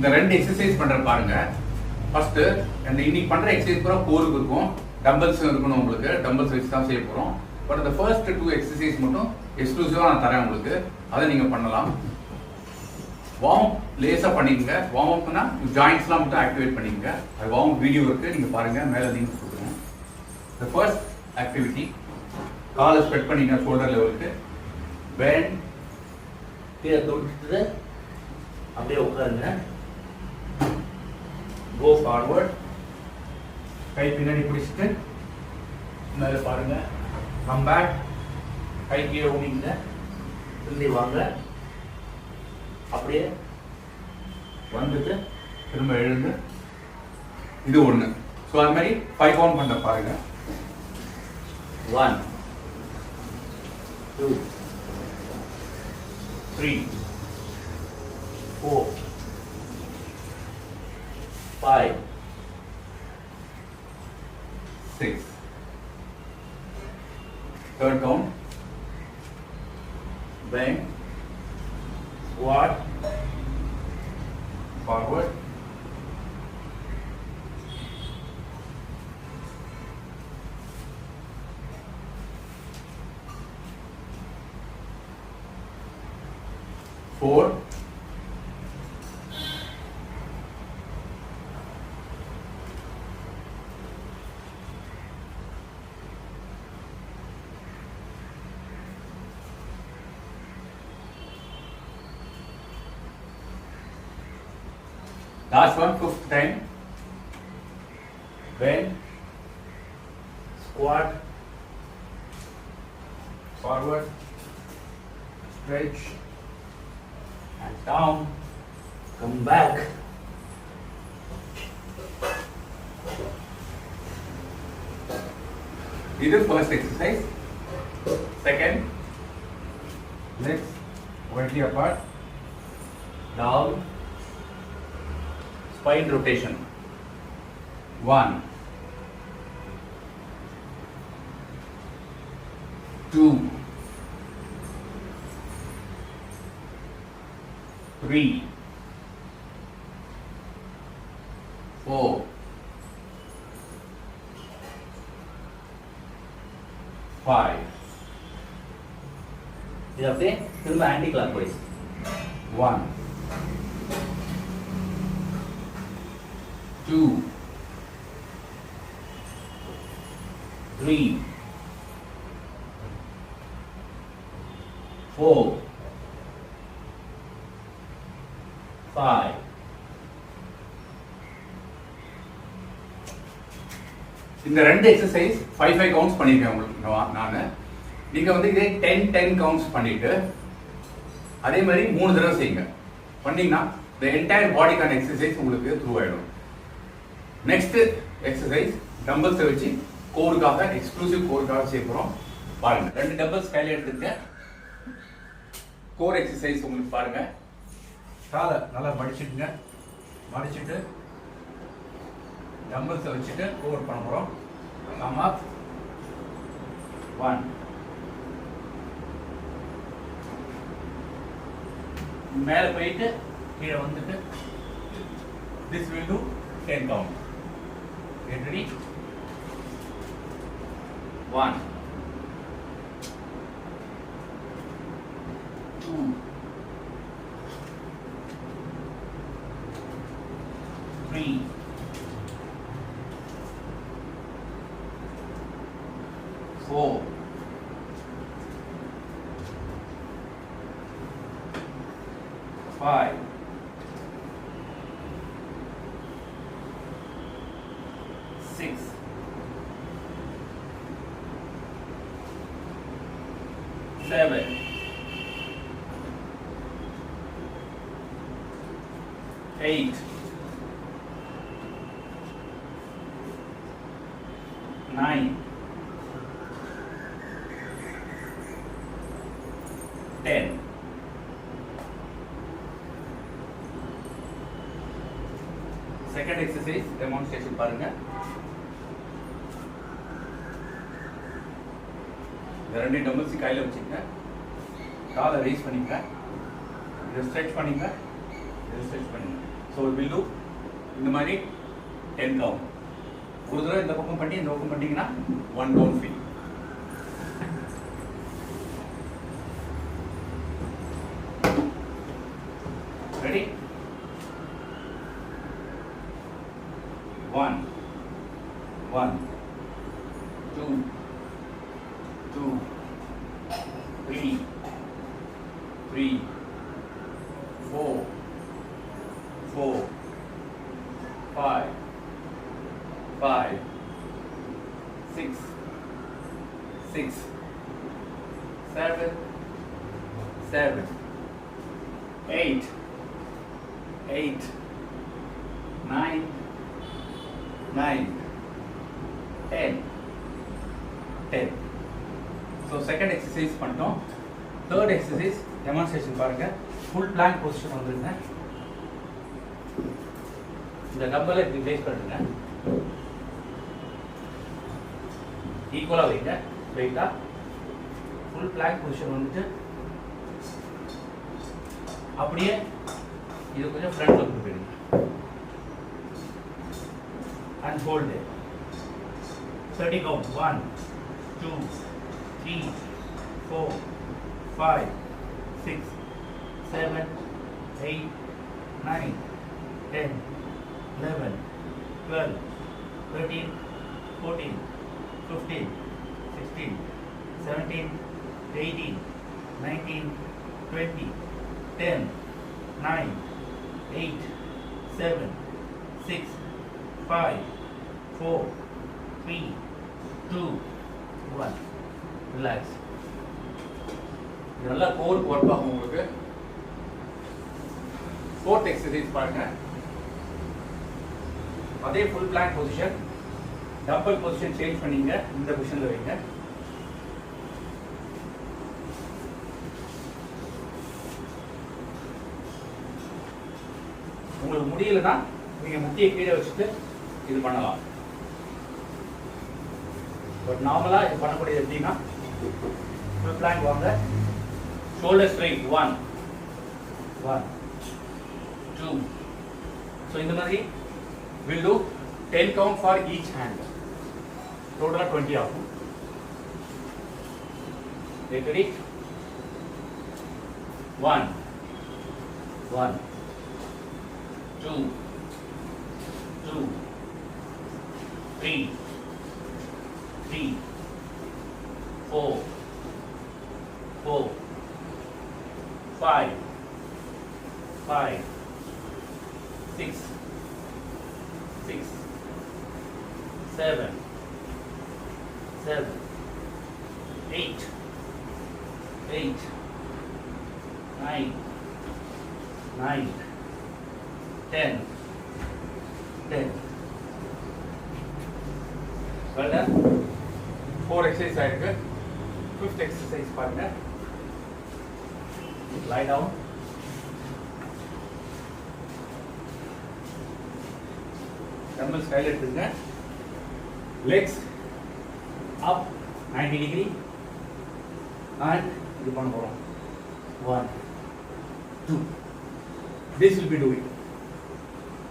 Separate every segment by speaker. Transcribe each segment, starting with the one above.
Speaker 1: இந்த ரெண்டு எக்ஸசைஸ் பண்ற பாருங்க. ஃபர்ஸ்ட் அந்த இன்னைக்கு பண்ற எக்ஸசைஸ் பூரா கோருக்கு இருக்கும். டம்பிள்ஸ் இருக்கணும் உங்களுக்கு. டம்பிள்ஸ் வச்சு தான் செய்ய போறோம். பட் இந்த ஃபர்ஸ்ட் டூ எக்ஸசைஸ் மட்டும் எக்ஸ்க்ளூசிவா நான் தரேன் உங்களுக்கு. அதை நீங்க பண்ணலாம். வார்ம் லேசா பண்ணிக்கோங்க. வார்ம் அப்னா ஜாயின்ஸ்லாம் மட்டும் ஆக்டிவேட் பண்ணிக்கங்க. அது வார்ம் வீடியோ இருக்கு. நீங்க பாருங்க. மேல லிங்க் கொடுக்குறேன் த ஃபர்ஸ்ட் ஆக்டிவிட்டி காலை ஸ்ப்ரெட் பண்ணிங்க ஷோல்டர் லெவலுக்கு பேண்ட்
Speaker 2: கீழே தொட்டுட்டு அப்படியே உட்காருங்க. கோ ஃபார்வர்ட்
Speaker 1: கை பின்னாடி பிடிச்சிட்டு மேலே பாருங்க. கம் பேக்
Speaker 2: கை கீழே ஊனிங்க. திரும்பி வாங்க. அப்படியே வந்துட்டு
Speaker 1: திரும்ப எழுந்து. இது ஒண்ணு. ஸோ அது மாதிரி ஃபைவ் கவுண்ட் பண்ண பாருங்க.
Speaker 2: One two three four five,
Speaker 1: six. Third count.
Speaker 2: Bang. squat,
Speaker 1: forward, four, Last one, fifth time.
Speaker 2: bend, squat,
Speaker 1: Forward, stretch, and down.
Speaker 2: come back.
Speaker 1: This is first exercise. Second, legs widely apart.
Speaker 2: Down, spine rotation.
Speaker 1: One, two, three, four, five,
Speaker 2: இது அப்படியே திரும்ப anti clock wise
Speaker 1: one, Two,
Speaker 2: three, four, five,
Speaker 1: இந்த ரெண்டு exercise five five counts பண்ணியிருக்கேன் உங்களுக்கு நான். நீங்கள் வந்து இதே டென் டென் கவுண்ட்ஸ் பண்ணிட்டு அதே மாதிரி மூணு தடவை செய்யுங்க. பண்ணீங்கன்னா இந்த என்டையர் பாடிக்கான எக்ஸசைஸ் உங்களுக்கு த்ரூ ஆயிடும். நெக்ஸ்ட் எக்ஸசைஸ் டம்பிள்ஸை வச்சு கோருக்காக எக்ஸ்க்ளூசிவ் கோருக்காக செய்ய போகிறோம் பாருங்க ரெண்டு டம்பிள்ஸ் கையில் எடுத்துக்க கோர் எக்ஸசைஸ் உங்களுக்கு பாருங்க. காலை நல்லா மடிச்சுட்டுங்க. மடிச்சுட்டு டம்பிள்ஸை வச்சுட்டு கோர் பண்ண போகிறோம் கம் அப் ஒன் மேலே போயிட்டு கீழே வந்துட்டு this will do ten count Get ready? One. Two. Three. Seven. Eight. Nine. Ten. Second exercise demonstration பாருங்க இந்த ரெண்டு டம்பிள்ஸ் கையில் வச்சுக்கங்க காலை ரைஸ் பண்ணிங்க. இதை ஸ்ட்ரெச் பண்ணிங்க. இதை ஸ்ட்ரெச் பண்ணுங்க. ஸோ ஒரு பில்லு இந்த மாதிரி டென் டவுன் ஒரு தடவை இந்த பக்கம் பண்ணி இந்த பக்கம் பண்ணிங்கன்னா one down feel ready one one two two three three four four five, five, six, six, seven, seven, eight, eight nine nine ten, ten so second exercise பண்ணிட்டோம். தேர்ட் எக்ஸசைஸ் டெமான்ஸ்ட்ரேஷன் பாருங்க. ஃபுல் பிளாங்க் பொசிஷன் வந்துருங்க. இந்த டம்பலை இப்படி place பண்ணுங்க ஈக்குவலாக வைங்க. வெயிட்டா full plank position வந்துட்டு அப்படியே இது கொஞ்சம் ஃப்ரண்ட்ல கொண்டு போயிடுங்க and hold thirty count one two three four five six seven eight nine ten 11, 12, 13, 14, 15, 16, 17, 18, 19, 20, 10, 9, 8, 7, 6, 5, 4, 3, 2, 1. Relax. நல்லா கோர் ஒர்க் ஆகும் உங்களுக்கு ஃபோர்த் எக்ஸசைஸ் பாருங்க அதே full plank position double position change பண்ணிங்க இந்த பொசிஷனில் வைங்க உங்களுக்கு முடியலன்னா நீங்க முட்டியை கீழே வச்சுட்டு இது பண்ணலாம். பட் நார்மலா இது பண்ணக்கூடியது எப்படின்னா ஃபுல் பிளாங்க் வாங்க. Shoulder straight one one two so இந்த மாதிரி will do ten count for each hand டோட்டலாக டுவெண்ட்டி ஆகும். Ready one one two, two, three, three, four, four, five, five, six, six, seven, seven, 10 10 well done four exercise ஆயிருக்கு fifth exercise பாருங்க lie down dumbbells கையில் எடுத்துங்க legs up 90 degree and you இது பண்ண போறோம் one two this will be doing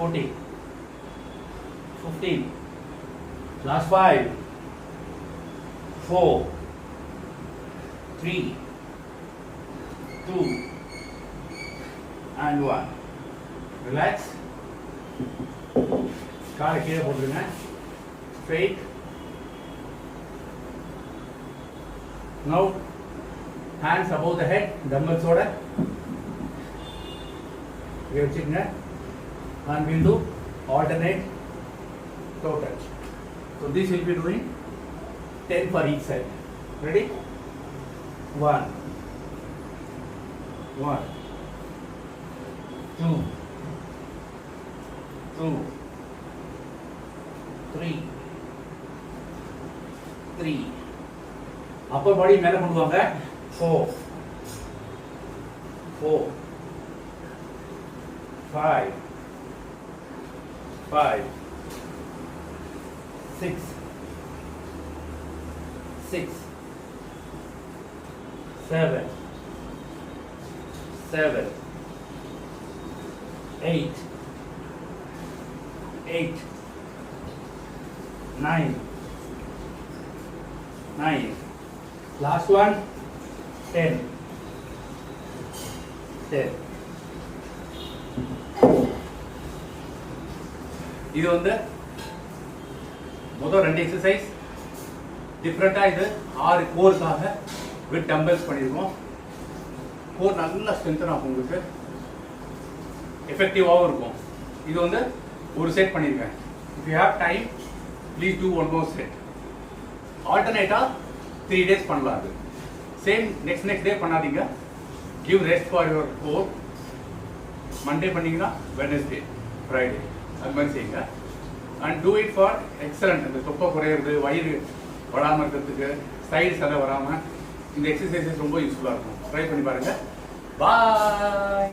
Speaker 1: fourteen, fifteen. Last five, four, three, two, and one. Relax. காலை கீழே போட்டுருங்க straight now hands above the head டம்பல்ஸோட இங்கே வச்சுக்கங்க and we'll do alternate toe touch. So this will be doing 10 for each side. Ready? 1, 1, 2,
Speaker 2: 2, 3, 3.
Speaker 1: Upper body மேல கொண்டு வாங்க
Speaker 2: 4, 4, 5, five, six, six, seven, seven, eight, eight, nine, nine.
Speaker 1: Last one,
Speaker 2: ten, ten.
Speaker 1: இது வந்து மொதல் ரெண்டு exercise டிஃப்ரெண்ட்டாக இது ஆறு கோருக்காக வித் டம்பல்ஸ் பண்ணியிருக்கோம் கோர் நல்லா ஸ்ட்ரென்த் ஆகும் உங்களுக்கு. எஃபெக்டிவாகவும் இருக்கும். இது வந்து ஒரு செட் பண்ணியிருக்கேன் if you have time please do one more set ஆல்டர்னேட்டாக three days பண்ணலாம் அது. சேம் நெக்ஸ்ட் நெக்ஸ்ட் டே பண்ணாதீங்க. Give rest for your core Monday பண்ணிங்கன்னா வெனஸ்டே ஃப்ரைடே அது மாதிரி செய்யுங்க and do it for excellent இந்த தொப்பை குறையிறது வயிறு வராமல் இருக்கிறதுக்கு சைடு சதை வராமல் இந்த எக்ஸசைசஸ் ரொம்ப யூஸ்ஃபுல்லாக இருக்கும். ட்ரை பண்ணி பாருங்கள் பாய்